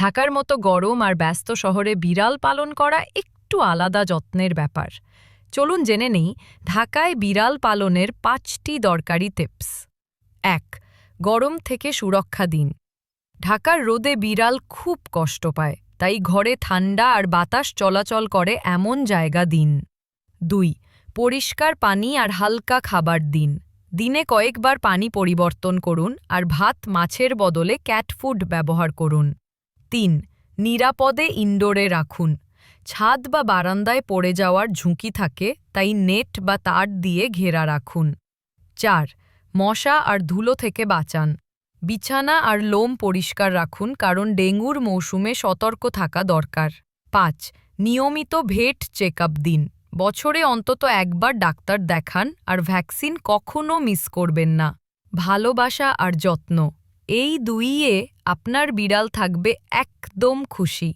ঢাকার মতো গরম আর ব্যস্ত শহরে বিড়াল পালন করা একটু আলাদা যত্নের ব্যাপার। চলুন জেনে নেই ঢাকায় বিড়াল পালনের পাঁচটি দরকারি টিপস এক, গরম থেকে সুরক্ষা দিন। ঢাকার রোদে বিড়াল খুব কষ্ট পায়, তাই ঘরে ঠান্ডা আর বাতাস চলাচল করে এমন জায়গা দিন। দুই, পরিষ্কার পানি আর হালকা খাবার দিন। দিনে কয়েকবার পানি পরিবর্তন করুন আর ভাত মাছের বদলে ক্যাট ফুড ব্যবহার করুন। তিন, নিরাপদে ইনডোরে রাখুন। ছাদ বা বারান্দায় পড়ে যাওয়ার ঝুঁকি থাকে, তাই নেট বা তার দিয়ে ঘেরা রাখুন। চার, মশা আর ধুলো থেকে বাঁচান। বিছানা আর লোম পরিষ্কার রাখুন, কারণ ডেঙ্গুর মৌসুমে সতর্ক থাকা দরকার। পাঁচ, নিয়মিত ভেট চেক দিন। বছরে অন্তত একবার ডাক্তার দেখান, আর ভ্যাকসিন কখনও মিস করবেন না। ভালোবাসা আর যত্ন। এই দুইয়ে আপনার বিড়াল থাকবে একদম খুশি।